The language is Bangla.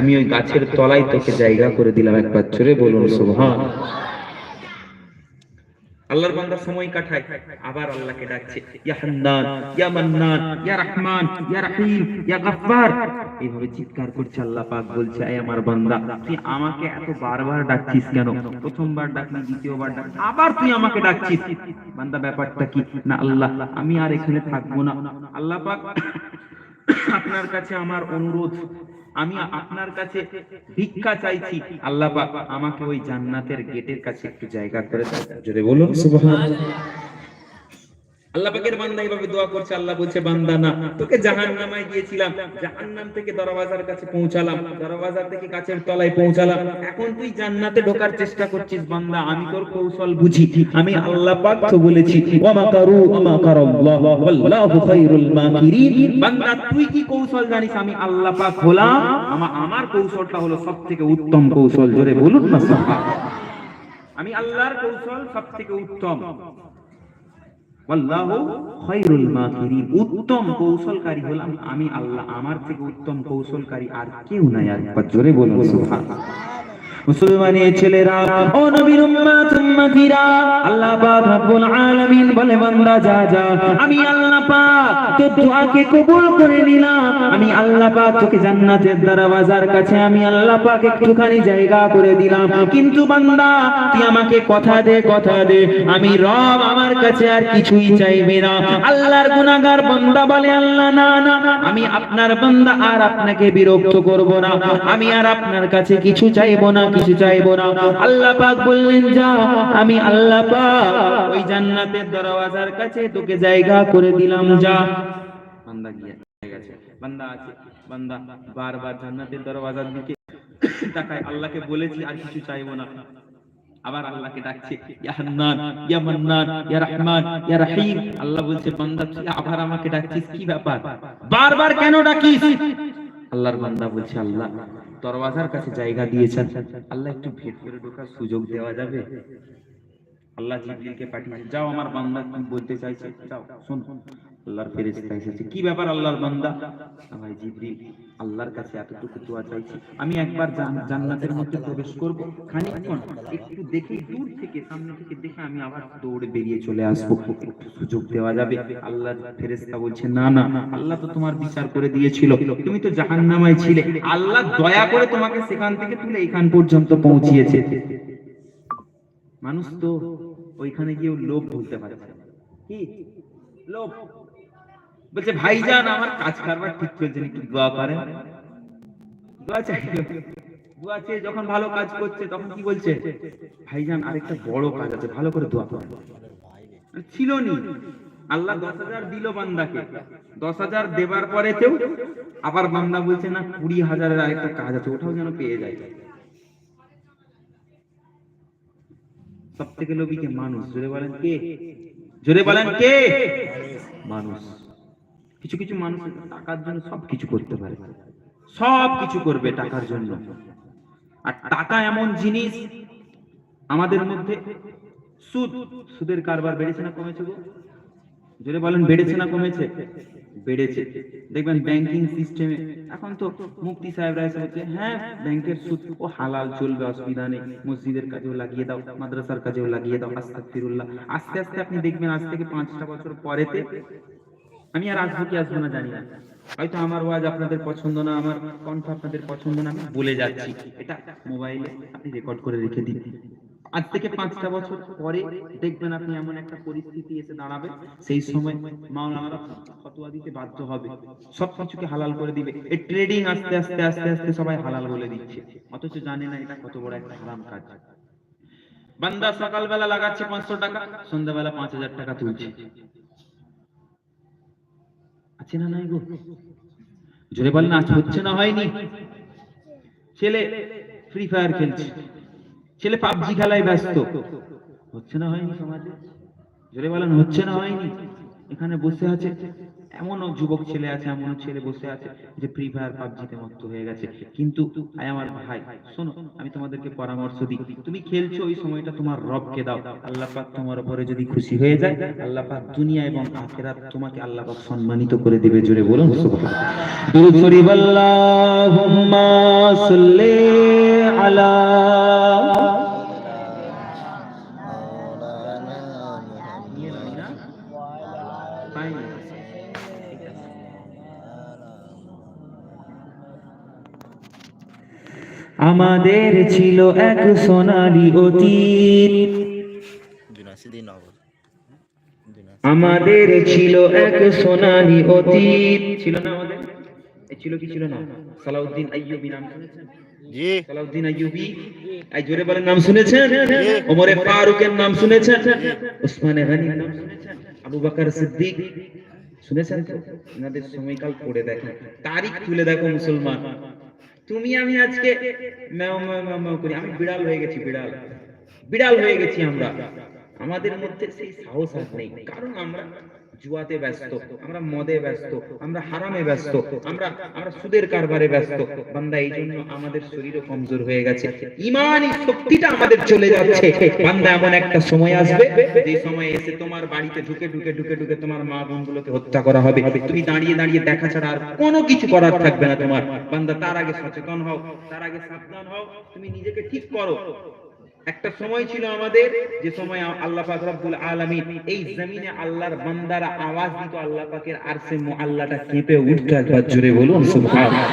আমি ওই গাছের তলায় তোকে জায়গা করে দিলাম একবার জোরে বলুন, সুবহান। আল্লাহর বান্দা সময় কাটায়, আবার আল্লাহকে ডাকছে, ইয়া হান্নান, ইয়া মান্নান, ইয়া ইয়া ইয়া গফফার। এইভাবে চিৎকার করছে আল্লাহ পাক, বলছে আমার বান্দা, তুই আমাকে এত বারবার ডাকছিস কেন? প্রথমবার ডাকলি, দ্বিতীয়বার ডাক আবার তুই আমাকে ডাকছিস। বান্দা, ব্যাপারটা কি? না, আল্লাহ, আমি আর এখানে থাকব না। আল্লাহ পাক, আপনার কাছে আমার অনুরোধ আমি আপনার কাছে ভিক্ষা চাইছি। আল্লাহ আমাকে ওই জান্নাতের গেটের কাছে একটু জায়গা করে দেন। জোরে বলুন আল্লাহ পাকের বান্দা এইভাবে দোয়া করছে, আল্লাহ বলছে, বান্দা না, তোকে জাহান্নামায় গিয়েছিলাম, জাহান্নাম থেকে দরওয়াজার কাছে পৌঁছালাম, দরওয়াজার থেকে কাছের তলায় পৌঁছালাম। এখন তুই জান্নাতে ঢোকার চেষ্টা করছিস, বান্দা, আমি তোর কৌশল বুঝি, আমি আল্লাহ পাক তো বলেছি ওয়া মাকারু ওয়া মাকারাল্লাহ ওয়াল্লাহু খায়রুল মাকিরিন। বান্দা, তুই কি কৌশল জানিস? আমি আল্লাহ পাক হলাম আমার আমার কৌশলটা হলো সবথেকে উত্তম কৌশল, জোরে বলুন না আমি আল্লাহর কৌশল সবথেকে উত্তম। আল্লাহু উত্তম কৌশলকারী হলাম আমি আল্লাহ। আমার থেকে উত্তম কৌশলকারী আর কেউ নাই জোরে মুসলমানের ছেলেরা আল্লাহ বলে, বান্দা, যা যা। আমি আল্লাহ পাক দোয়াকে কবুল করে নিলাম। আমি আল্লাহ পাক তোকে জান্নাতের দরওয়াজার কাছে আমি আল্লাহ পাক একটুখানি জায়গা করে দিলাম। কিন্তু বান্দা, তুই আমাকে কথা দে কথা দে। আমি রব আমার কাছে আর কিছুই চাইবে না। আল্লাহর গুনাহগার বান্দা বলে, আল্লাহ, না না, আমি আপনার বান্দা আর আপনাকে বিরক্ত করব না। আমি আর আপনার কাছে কিছু চাইব না, কিছু চাইব না। আল্লাহ পাক বললেন, যা, আমি আল্লাহ পাক ওই জান্নাতের দরওয়াজার কাছে তোকে জায়গা করে দিলাম, যা। বান্দা গিয়ে গেছে বান্দা আছে বান্দা বারবার জান্নাতের দরওয়াজার দিকে তাকায় আল্লাহকে বলেছি আর কিছু চাইব না আবার আল্লাহকে ডাকছে ইয়া হান্নান ইয়া মান্নান ইয়া রহমান ইয়া রহিম আল্লাহ বলছে বান্দা তুই আবার আমাকে ডাকছিস কি ব্যাপার বারবার কেন ডাকিস আল্লাহর বান্দা বলছে আল্লাহ দরওয়াজার কাছে জায়গা দিয়েছেন আল্লাহ একটু ভেট করে ঢোকার সুযোগ দেওয়া যাবে আল্লাহ পাঠিয়েছে যাও আমার বান্দা বলতে যাও, শোন। আল্লাহর ফেরেশতা এসেছে কি ব্যাপার আল্লাহর বান্দা? আল্লাহর কাছে এতটুকু দোয়া চাইছি, আমি একবার জান্নাতের মধ্যে প্রবেশ করব। খানিকক্ষণ একটু দেখে, দূর থেকে, সামনে থেকে দেখে আমি আবার দৌড়ে বেরিয়ে চলে আসব। সুযোগ দেওয়া যাবে। আল্লাহ ফেরেশতা বলছে, না না, আল্লাহ তো তোমার বিচার করে দিয়েছিল, তুমি তো জাহান্নামায় ছিলে। আল্লাহ দয়া করে তোমাকে সেখান থেকে তুলে এখান পর্যন্ত পৌঁছিয়েছে। মানুষ তো ওইখানে গিয়ে লোভ ভুলতে পারে। কি? লোভ। বলছে ভাইজান আমার কাজ কারবার ঠিক চলছে না, একটু দোয়া করেন। দোয়া চাই। দোয়া চেয়ে যখন ভালো কাজ করছে তখন কি বলছে? ভাইজান আরেকটা বড় কাজ আছে ভালো করে দোয়া করেন। ছিল নি আল্লাহ দশ হাজার দিল বান্দাকে। দশ হাজার দেবার পরেতেও আবার বান্দা বলছে না কুড়ি হাজারের আরেকটা কাজ আছে ওটাও যেন পেয়ে যায়। সব থেকে লোভী কে মানুষ। জোরে বলেন কে? জোরে বলেন কে? মানুষ। কিছু কিছু মানুষ টাকার জন্য সব কিছু করতে পারে। সব কিছু করবে টাকার জন্য। আর টাকা এমন জিনিস আমাদের মধ্যে সুদ, সুদের কারবার বেড়েছে না কমেছে গো? জোরে বলেন বেড়েছে না কমেছে? বেড়েছে। দেখবেন ব্যাংকিং সিস্টেমে এখন তো মুক্তি সাহেবরা এসে বলছে হ্যাঁ ব্যাংকের সুদ ও হালাল, চলবে, অসুবিধা নেই। মসজিদের কাজেও লাগিয়ে দাও, মাদ্রাসার কাজেও লাগিয়ে দাও, আস্তাগফিরুল্লাহ। আস্তে আস্তে আপনি দেখবেন আজ থেকে পাঁচটা বছর পরেতে আমি আর আসব কি আসব না জানি না। হয়তো আমার ওয়াজ আপনাদের পছন্দ না, আমার কণ্ঠ আপনাদের পছন্দ না, আমি বলে যাচ্ছি। এটা মোবাইলে আপনি রেকর্ড করে রেখে দিন। আজ থেকে পাঁচটা বছর পরে দেখবেন আপনি এমন একটা পরিস্থিতি এসে দাঁড়াবে সেই সময় মাওলানারা ফতোয়া দিতে বাধ্য হবে। সব কিছুকে হালাল করে দিবে। এই ট্রেডিং আস্তে আস্তে আস্তে আস্তে সবাই হালাল বলে দিচ্ছে। অথচ জানে না এটা কত বড় একটা হারাম কাজ। বান্দা সকালবেলা লাগাচ্ছে পাঁচশো টাকা সন্ধ্যাবেলা পাঁচ হাজার টাকা তুলছে। আছে না নাই গো? জোরে বলেন আজ হচ্ছে না হয়নি। ছেলে ফ্রি ফায়ার খেলছে। ছেলে পাবজি খেলায় ব্যস্ত। হচ্ছে না হয়নি সমাজে? জোরে বলেন, হচ্ছে না হয়নি? এখানে বসে আছে এমনও যুবক ছেলে আছে, এমনও ছেলে বসে আছে যে ফ্রি ফায়ার পাবজিতে মত্ত হয়ে গেছে। কিন্তু আয় আমার ভাই, শোনো, আমি তোমাদেরকে পরামর্শ দিই। তুমি খেলছো, ওই সময়টা তোমার রবকে দাও। আল্লাহ পাক তোমার উপরে যদি খুশি হয়ে যায়, আল্লাহ পাক দুনিয়া এবং আখেরাত তোমাকে আল্লাহ পাক সম্মানিত করে দিবে। জোরে বলুন নিয়ে নাও আমাদের ছিল এক সোনালী অতীত। আমাদের ছিল এক সোনালী অতীত। ছিল না আমাদের? ছিল কি ছিল না? সালাউদ্দিন আইয়ুবী নাম শুনেছেন? জি। সালাউদ্দিন আইয়ুবী? এই জোরে বলেন নাম শুনেছেন? ওমরে ফারুকের নাম শুনেছেন? ওসমানে গনির নাম শুনেছেন? আবু বকর সিদ্দিক? শুনেছেন তো? এনাদের সময়কাল পড়ে দেখেন। তারিখ তুলে দেখো মুসলমান। তুমি আমি আজকে ম্যাও ম্যাও ম্যাও ম্যাও করি। আমি বিড়াল হয়ে গেছি, বিড়াল। বিড়াল হয়ে গেছি আমরা। আমাদের মধ্যে সেই সাহস আর নেই। কারণ আমরা জুয়াতে ব্যস্ত, আমরা মদে ব্যস্ত, আমরা হারামে ব্যস্ত, আমরা আমরা সুদের কারবারে ব্যস্ত। বান্দা এই জন্য আমাদের শরীরও কমজোর হয়ে গেছে। ইমানই শক্তিটা আমাদের চলে যাচ্ছে। বান্দা, এমন একটা সময় আসবে, যে সময় এসে তোমার বাড়িতে ঢুকে ঢুকে ঢুকে ঢুকে তোমার মা বোনগুলোকে হত্যা করা হবে। তুমি দাঁড়িয়ে দাঁড়িয়ে দেখা ছাড়া আর কোনো কিছু করার থাকবে না তোমার। বান্দা, তার আগে সচেতন হও, তার আগে সাবধান হও। তুমি নিজেকে ঠিক করো। একটা সময় ছিল আমাদের যে সময় আল্লাহ পাক রব্বুল আলামিন এই জমিনে আল্লাহর বান্দারা আওয়াজ দিত, আল্লাহ পাকের আরশে মুআল্লাটা কেঁপে উঠতো একবার জোরে বলুন, সুবহানাল্লাহ।